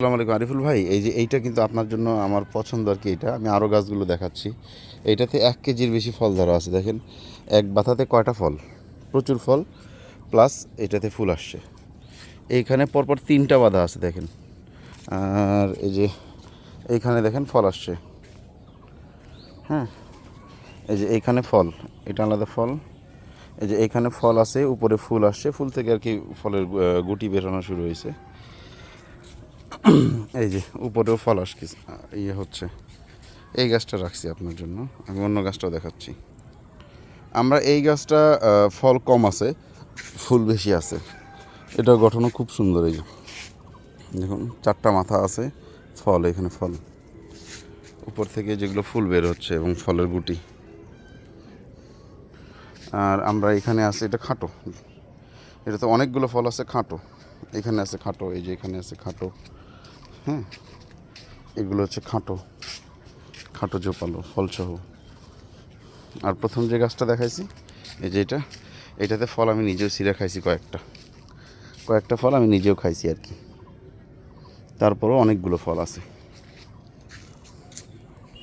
আসসালামু আলাইকুম, আরিফুল ভাই। এই যে এইটা কিন্তু আপনার জন্য আমার পছন্দ আর কি এটা। আমি আরও গাছগুলো দেখাচ্ছি। এইটাতে এক কেজির বেশি ফল ধরা আছে। দেখেন, এক বাতাতে কয়টা ফল? প্রচুর ফল। প্লাস এটাতে ফুল আসছে। এইখানে পরপর তিনটা বাধা আছে, দেখেন। আর এই যে এইখানে দেখেন ফল আসছে। হ্যাঁ এই যে এইখানে ফল, এটা আলাদা ফল। এই যে এইখানে ফল আছে, উপরে ফুল আসছে। ফুল থেকে আর কি ফলের গুটি বেরোনো শুরু হয়েছে। এই যে, উপরেও ফল আসছে ইয়ে হচ্ছে। এই গাছটা রাখছি আপনার জন্য, আমি অন্য গাছটাও দেখাচ্ছি। আমরা এই গাছটা ফল কম আছে, ফুল বেশি আছে। এটার গঠনও খুব সুন্দর এই যে। দেখুন, চারটা মাথা আছে, ফল, এখানে ফল। উপর থেকে যেগুলো ফুল বের হচ্ছে এবং ফলের গুটি। আর আমরা এখানে আছে, এটা খাটো। এটা তো অনেকগুলো ফল আছে, খাটো। এখানে আছে খাটো, এই যে এখানে আছে খাটো। হ্যাঁ এগুলো হচ্ছে খাঁটো। খাঁটো জোপালো, ফলসহ। আর প্রথম যে গাছটা দেখাইছি, এই যে এটা, এটাতে ফল আমি নিজেও সিরা খাইছি কয়েকটা। কয়েকটা ফল আমি নিজেও খাইছি আর কি। তারপরও অনেকগুলো ফল আছে।